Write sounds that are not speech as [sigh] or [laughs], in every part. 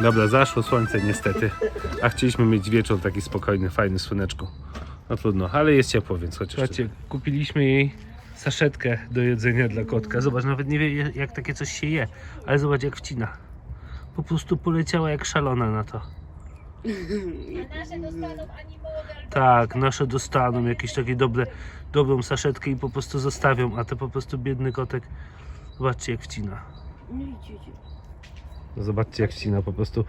Dobra, zaszło słońce niestety, a chcieliśmy mieć wieczór taki spokojny, fajny, słoneczko. No trudno, ale jest ciepło, więc chociaż... Słuchajcie, kupiliśmy jej saszetkę do jedzenia dla kotka. Zobacz, nawet nie wie jak takie coś się je, ale zobacz jak wcina. Po prostu poleciała jak szalona na to. A nasze dostaną ani model. Tak, nasze dostaną jakieś takie dobre, dobrą saszetkę i po prostu zostawią, a to po prostu biedny kotek, zobaczcie jak wcina. No zobaczcie jak wcina po prostu.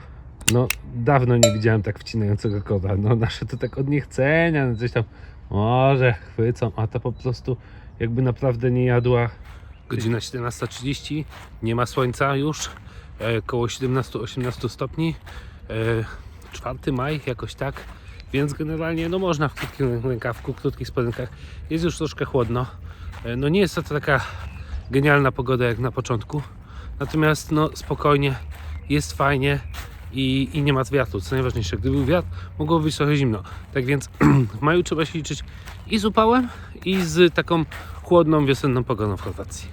No dawno nie widziałem tak wcinającego kota. No nasze to tak od niechcenia, no coś tam może chwycą, a to po prostu jakby naprawdę nie jadła. Godzina 17.30, nie ma słońca już, e, około 17-18 stopni. E, 4 maj, jakoś tak. Więc generalnie no można w krótkim rękawku, krótkich spodenkach. Jest już troszkę chłodno. E, No nie jest to taka genialna pogoda jak na początku. Natomiast no spokojnie, jest fajnie i, i nie ma wiatru, co najważniejsze. Gdyby był wiatr, mogło być trochę zimno. Tak więc [clears throat] w maju trzeba się liczyć i z upałem, i z taką chłodną, wiosenną pogodą w Chorwacji.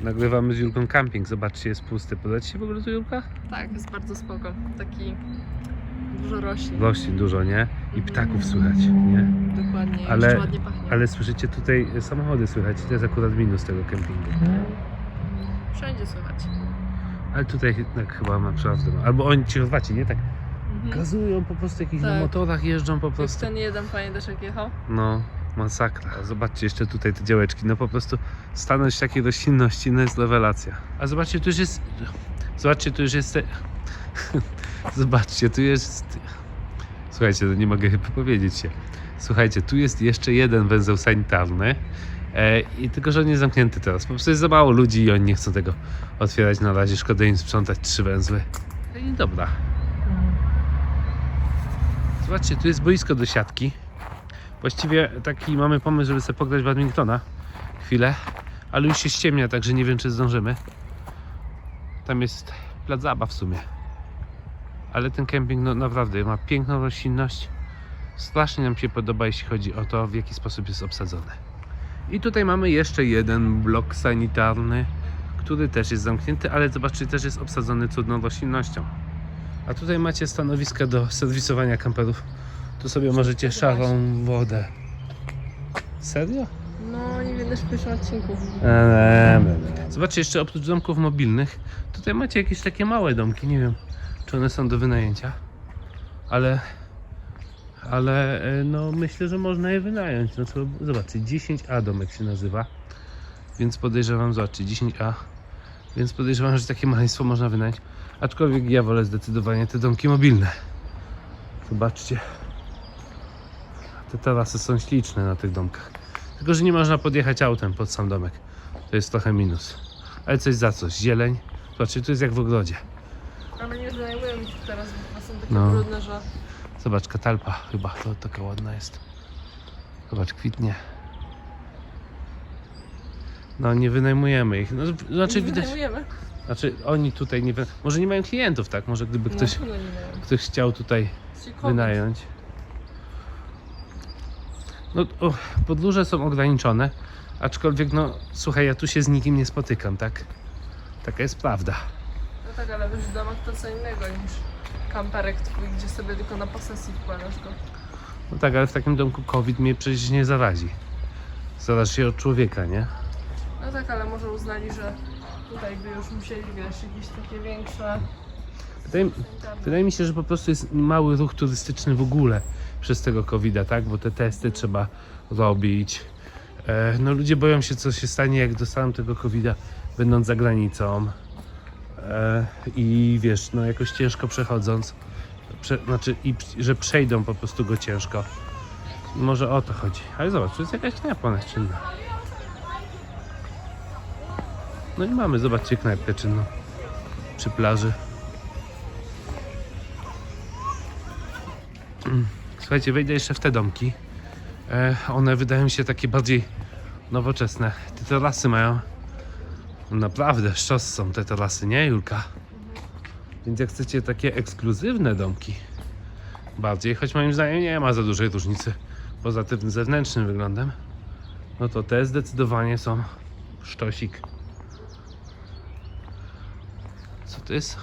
Nagrywamy z Julką camping. Zobaczcie, jest pusty. Podoba Ci się w ogóle tu Julka? Tak, jest bardzo spoko. Taki dużo roślin. Roślin dużo, nie? I ptaków słychać, nie? Dokładnie. Ale- Jeszcze ładnie pachnie. Ale słyszycie tutaj samochody słychać. To jest akurat minus tego kempingu. Wszędzie słychać. Ale tutaj jednak chyba naprawdę. ma- Albo oni ci Chorwaci, nie? Tak Mhm. gazują po prostu jakieś na Tak. motorach jeżdżą po Jak prostu. ten jeden pamiętasz jak jechał? No, masakra. Zobaczcie jeszcze tutaj te działeczki. No po prostu stanąć takiej roślinności no jest rewelacja. A zobaczcie, tu już jest. Zobaczcie, tu już jest. [laughs] Zobaczcie, tu jest. Słuchajcie, no nie mogę chyba powiedzieć się. Słuchajcie, tu jest jeszcze jeden węzeł sanitarny. E, I tylko, że on jest zamknięty teraz. Po prostu jest za mało ludzi i oni nie chcą tego otwierać na razie. Szkoda im sprzątać trzy węzły. No i dobra. Zobaczcie, tu jest boisko do siatki. Właściwie taki mamy pomysł, żeby sobie pograć badmintona chwilę, ale już się ściemnia, także nie wiem, czy zdążymy. Tam jest plac zabaw w sumie. Ale ten kemping no, naprawdę ma piękną roślinność. Strasznie nam się podoba, jeśli chodzi o to, w jaki sposób jest obsadzony. I tutaj mamy jeszcze jeden blok sanitarny, który też jest zamknięty, ale zobaczcie, też jest obsadzony cudną roślinnością. A tutaj macie stanowiska do serwisowania kamperów. Tu sobie możecie szarą wodę. Serio? No, nie wiem, też w odcinku. Zobaczcie, jeszcze oprócz domków mobilnych, tutaj macie jakieś takie małe domki, nie wiem, czy one są do wynajęcia, ale, ale e, no myślę, że można je wynająć. No to zobaczcie, 10A domek się nazywa, więc podejrzewam, zobaczcie, 10A, więc podejrzewam, że takie maleństwo można wynająć, aczkolwiek ja wolę zdecydowanie te domki mobilne. Zobaczcie, te tarasy są śliczne na tych domkach, tylko że nie można podjechać autem pod sam domek. To jest trochę minus. Ale coś za coś. Zieleń. Zobaczcie, tu jest jak w ogrodzie. Ale nie znajmują mi się teraz, bo są takie No. brudne, że... Zobacz, katalpa chyba. To taka ładna jest. Zobacz, kwitnie. No, nie wynajmujemy ich. No, znaczy, nie widać. wynajmujemy. Znaczy, oni tutaj nie. Może nie mają klientów, tak? Może gdyby ktoś, nie ktoś chciał tutaj Ciekawe. wynająć. No, o, podróże są ograniczone. Aczkolwiek, no, słuchaj, ja tu się z nikim nie spotykam, tak? Taka jest prawda. No tak, ale wiesz, domek to co innego niż kamperek twój, gdzie sobie tylko na posesji wkładasz go. No tak, ale w takim domku COVID mnie przecież nie zarazi. Zarazi się od człowieka, nie? No tak, ale może uznali, że tutaj by już musieli, wiesz, jakieś takie większe... Wydaje, wydaje mi się, że po prostu jest mały ruch turystyczny w ogóle przez tego COVID-a, tak? Bo te testy trzeba robić. E, no ludzie boją się, co się stanie, jak dostaną tego COVID-a, będąc za granicą. I wiesz, no jakoś ciężko przechodząc. Prze, znaczy, i, że przejdą po prostu go ciężko. Może o to chodzi. Ale zobacz, to jest jakaś knajpa czynna. No i mamy, zobaczcie, knajpę czynną przy plaży. Słuchajcie, wejdę jeszcze w te domki. E, one wydają mi się takie bardziej nowoczesne. Te terasy mają naprawdę sztos są te terasy, nie Julka? Więc jak chcecie takie ekskluzywne domki bardziej, choć moim zdaniem nie ma za dużej różnicy poza tym zewnętrznym wyglądem, no to te zdecydowanie są sztosik. Co to jest?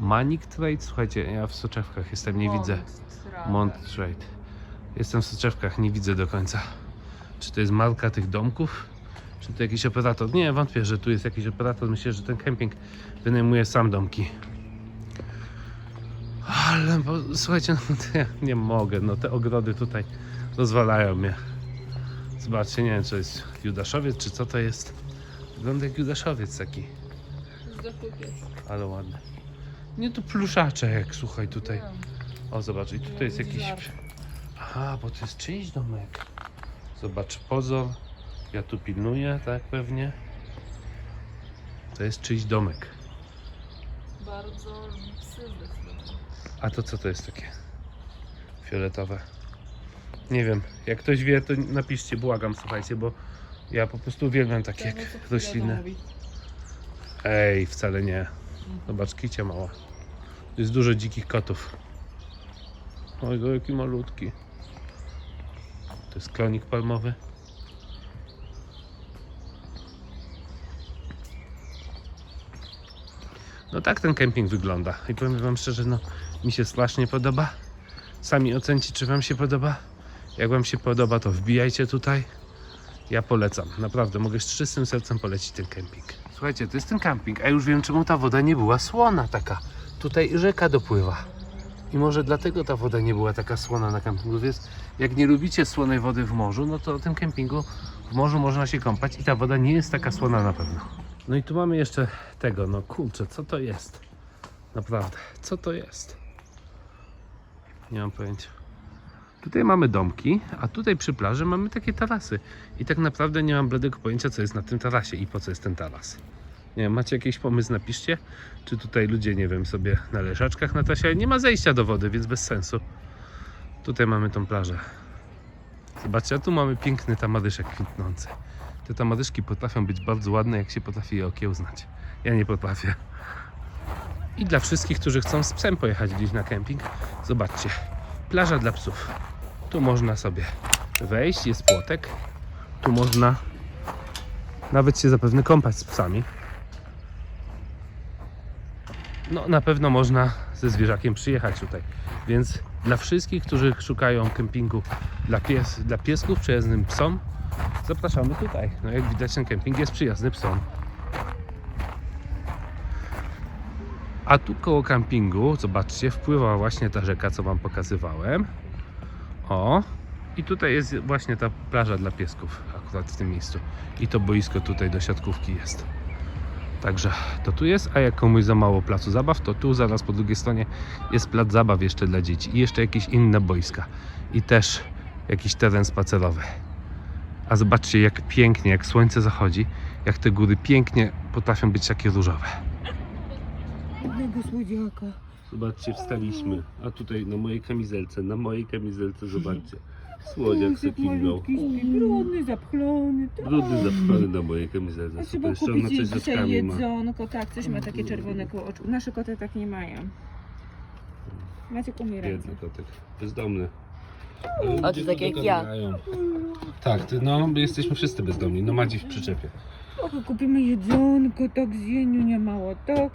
Manik Trade? Słuchajcie, ja w soczewkach jestem, nie widzę. Mont Trade. Jestem w soczewkach, nie widzę do końca. Czy to jest marka tych domków? Czy to jakiś operator? Nie, wątpię, że tu jest jakiś operator. Myślę, że ten kemping wynajmuje sam domki. Ale bo, słuchajcie, no to ja nie mogę. No te ogrody tutaj rozwalają mnie. Zobaczcie, nie wiem, czy to jest Judaszowiec, czy co to jest. Wygląda jak Judaszowiec taki, ale ładny. Nie, tu pluszaczek, słuchaj, tutaj. O, zobacz, i tutaj jest jakiś... Aha, bo to jest czyjś domek. Zobacz, pozor. Ja tu pilnuję, tak pewnie. To jest czyjś domek. Bardzo zdecydowanie. A to co to jest takie? Fioletowe. Nie wiem. Jak ktoś wie, to napiszcie, błagam, słuchajcie, bo ja po prostu uwielbiam takie jak [laughs] rośliny. Ej, wcale nie. Zobacz, kicia mała. Tu jest dużo dzikich kotów. Oj, go jaki malutki. To jest klonik palmowy. No tak ten kemping wygląda. I powiem wam szczerze, no mi się strasznie podoba. Sami ocencie, czy wam się podoba. Jak wam się podoba, to wbijajcie tutaj. Ja polecam. Naprawdę, mogę z czystym sercem polecić ten kemping. Słuchajcie, to jest ten camping, a już wiem czemu ta woda nie była słona taka. Tutaj rzeka dopływa. I może dlatego ta woda nie była taka słona na kempingu, więc jak nie lubicie słonej wody w morzu, no to o tym kempingu w morzu można się kąpać i ta woda nie jest taka słona na pewno. No i tu mamy jeszcze tego, no kurczę, co to jest? Naprawdę, co to jest? Nie mam pojęcia. Tutaj mamy domki, a tutaj przy plaży mamy takie tarasy. I tak naprawdę nie mam bladego pojęcia, co jest na tym tarasie i po co jest ten taras. Nie wiem, macie jakiś pomysł, napiszcie. Czy tutaj ludzie, nie wiem, sobie na leżaczkach na tasie, nie ma zejścia do wody, więc bez sensu. Tutaj mamy tą plażę. Zobaczcie, a tu mamy piękny tamadyszek kwitnący. Te tamadyszki potrafią być bardzo ładne, jak się potrafi je okiełznać. Ja nie potrafię. I dla wszystkich, którzy chcą z psem pojechać gdzieś na kemping, zobaczcie. Plaża dla psów. Tu można sobie wejść, jest płotek. Tu można nawet się zapewne kąpać z psami. No, na pewno można ze zwierzakiem przyjechać tutaj. Więc dla wszystkich, którzy szukają kempingu dla, pies, dla piesków, przyjaznym psom, zapraszamy tutaj. No, jak widać, ten kemping jest przyjazny psom. A tu koło kampingu, zobaczcie, wpływa właśnie ta rzeka, co Wam pokazywałem. O, i tutaj jest właśnie ta plaża dla piesków, akurat w tym miejscu. I to boisko tutaj do siatkówki jest. Także to tu jest, a jak komuś za mało placu zabaw, to tu zaraz po drugiej stronie jest plac zabaw jeszcze dla dzieci i jeszcze jakieś inne boiska. I też jakiś teren spacerowy. A zobaczcie jak pięknie, jak słońce zachodzi, jak te góry pięknie potrafią być takie różowe. Jednego słodziaka. Zobaczcie, wstaliśmy. A tutaj na mojej kamizelce, na mojej kamizelce, [laughs] zobaczcie. Słodziak se brudny, zapchlony. tak. Brudny zapchany na mojej kamizelce. A Super, trzeba jeszcze ona kupić coś dzisiaj ma. jedzonko, tak, coś ma takie czerwone koło oczu. Nasze koty tak nie mają. Macie umierające. Biedny kotek. Bezdomny. A to tak jak ja. Tak, ty, no my jesteśmy wszyscy bezdomni. No Madzi w przyczepie. Och, kupimy jedzonko, tak zjeniu nie mało, tak.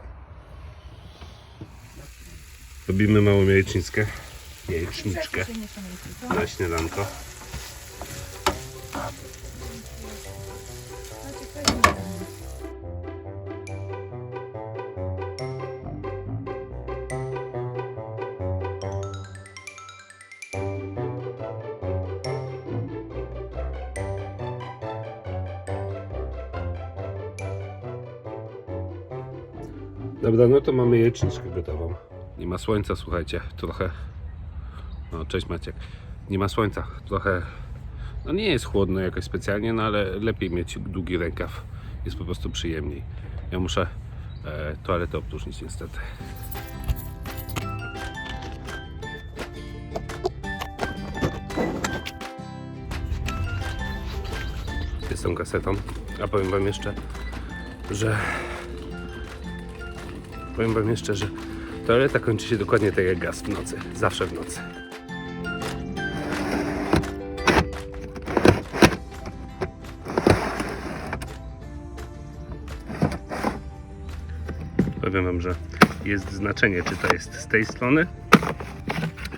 Robimy małą jajecznickę. Jajeczniczkę na śniadanko. Dobra, no to mamy jajeczniczkę gotową. Nie ma słońca, słuchajcie, trochę. No, cześć Maciek. Nie ma słońca, trochę. No nie jest chłodno jakoś specjalnie, no ale lepiej mieć długi rękaw. Jest po prostu przyjemniej. Ja muszę e, toaletę obtużnić niestety. Z tą kasetą. A powiem wam jeszcze, że Powiem wam jeszcze, że toaleta kończy się dokładnie tak jak gaz w nocy. Zawsze w nocy. Powiem wam, że jest znaczenie, czy to jest z tej strony,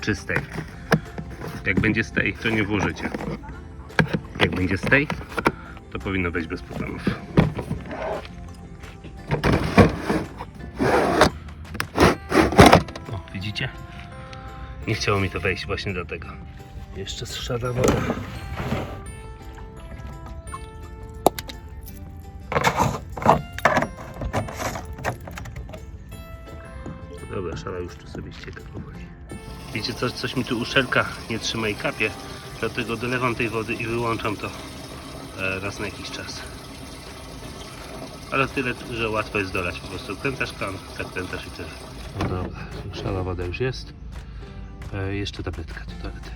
czy z tej. Jak będzie z tej, to nie włożycie. Jak będzie z tej, to powinno wejść bez problemów. O, widzicie? Nie chciało mi to wejść właśnie dlatego. Jeszcze szara woda. Szara już tu sobie ścieka powoli. Wiecie coś, coś mi tu uszelka nie trzyma i kapie, dlatego dolewam tej wody i wyłączam to e, raz na jakiś czas. Ale tyle, że łatwo jest dolać po prostu. Krętasz kran, tak krętasz i tyle. No dobra, szara woda już jest. E, jeszcze tabletka do toalety.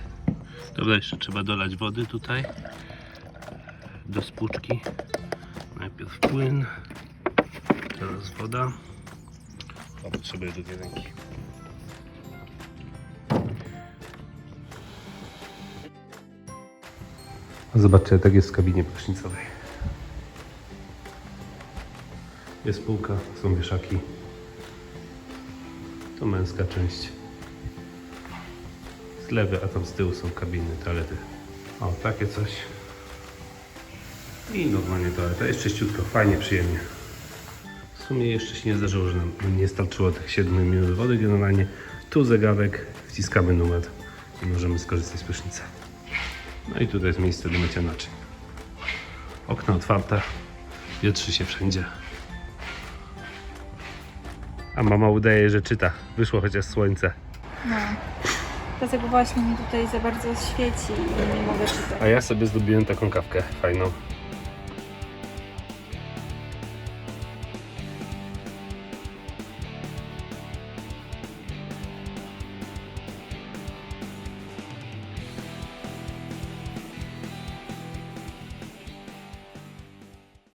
Dobra, jeszcze trzeba dolać wody tutaj do spłuczki. Najpierw płyn, teraz woda. O, potrzebuję. Zobaczcie, tak jest w kabinie prysznicowej. Jest półka, są wieszaki. To męska część. Z lewej, a tam z tyłu są kabiny, toalety. O, takie coś. I normalnie toaleta. Jest czyściutko, fajnie, przyjemnie. W sumie jeszcze się nie zdarzyło, że nam nie starczyło tych 7 minut wody. Generalnie tu zegarek, wciskamy numer i możemy skorzystać z prysznica. No i tutaj jest miejsce do mycia naczyń. Okna otwarte, wietrzy się wszędzie. A mama udaje, że czyta. Wyszło chociaż słońce. No. Dlatego właśnie mi tutaj za bardzo świeci i nie mogę czytać. A ja sobie zrobiłem taką kawkę fajną.